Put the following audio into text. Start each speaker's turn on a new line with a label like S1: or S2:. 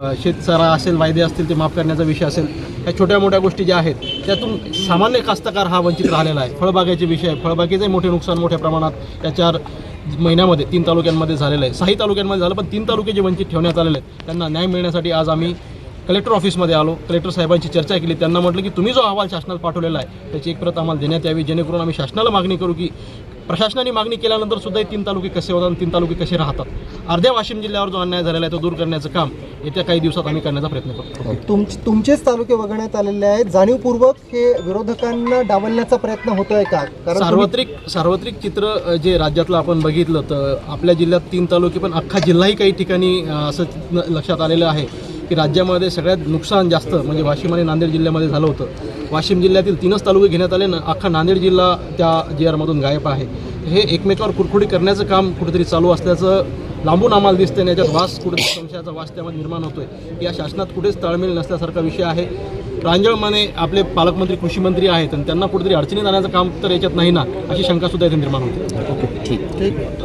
S1: अ, शेतसारा असेल वायदे असतील ते माफ करण्याचा विषय असेल ह्या छोट्या मोठ्या गोष्टी ज्या आहेत त्यातून सामान्य कास्तकार हा वंचित राहिलेला आहे. फळबागेचे विषय आहे. फळबागेचे मोठे नुकसान मोठ्या प्रमाणात या चार महिन्यामध्ये तीन तालुक्यांमध्ये झालेलं आहे. सहा तालुक्यांमध्ये झालं पण तीन तालुके जे वंचित ठेवण्यात आलेले आहेत त्यांना न्याय मिळण्यासाठी आज आम्ही कलेक्टर ऑफिसमध्ये आलो. कलेक्टर साहेबांची चर्चा केली. त्यांना म्हटलं की तुम्ही जो अहवाल शासनाला पाठवलेला आहे त्याची एक प्रत आम्हाला देण्यात यावी. जेणेकरून आम्ही शासनाला मागणी करू की प्रशासनाने मागणी केल्यानंतर सुद्धा तीन तालुके कसे होतात आणि तीन तालुके कसे राहतात. अर्ध्या वाशिम जिल्ह्यावर जो अन्याय झालेला आहे तो दूर करण्याचं काम येत्या काही दिवसात आम्ही करण्याचा प्रयत्न करतो
S2: तुम तुमचेच तालुके वगळण्यात आलेले आहेत. जाणीवपूर्वक हे विरोधकांना डावलण्याचा प्रयत्न होतोय का? कारण
S1: सार्वत्रिक सार्वत्रिक चित्र जे राज्यातलं आपण बघितलं तर आपल्या जिल्ह्यात तीन तालुके पण अख्खा जिल्हाही काही ठिकाणी असं लक्षात आलेलं आहे की राज्यामध्ये सगळ्यात नुकसान जास्त म्हणजे वाशिम आणि नांदेड जिल्ह्यामध्ये झालं होतं. वाशिम जिल्ह्यातील तीनच तालुके घेण्यात आले ना अख्खा नांदेड जिल्हा त्या जी आरमधून गायब आहे. हे एकमेकावर कुरकुडी करण्याचं काम कुठेतरी चालू असल्याचं लांबून आम्हाला दिसते आणि याच्यात वास कुठेतरी संशयाचा वास त्यामध्ये निर्माण होतोय. या शासनात कुठेच ताळमेळ नसल्यासारखा विषय आहे. प्रांजळमाने आपले पालकमंत्री कृषी मंत्री आहेत आणि त्यांना कुठेतरी अडचणीत आणण्याचं काम तर याच्यात नाही ना अशी शंका सुद्धा इथे निर्माण होते.
S2: ठीक.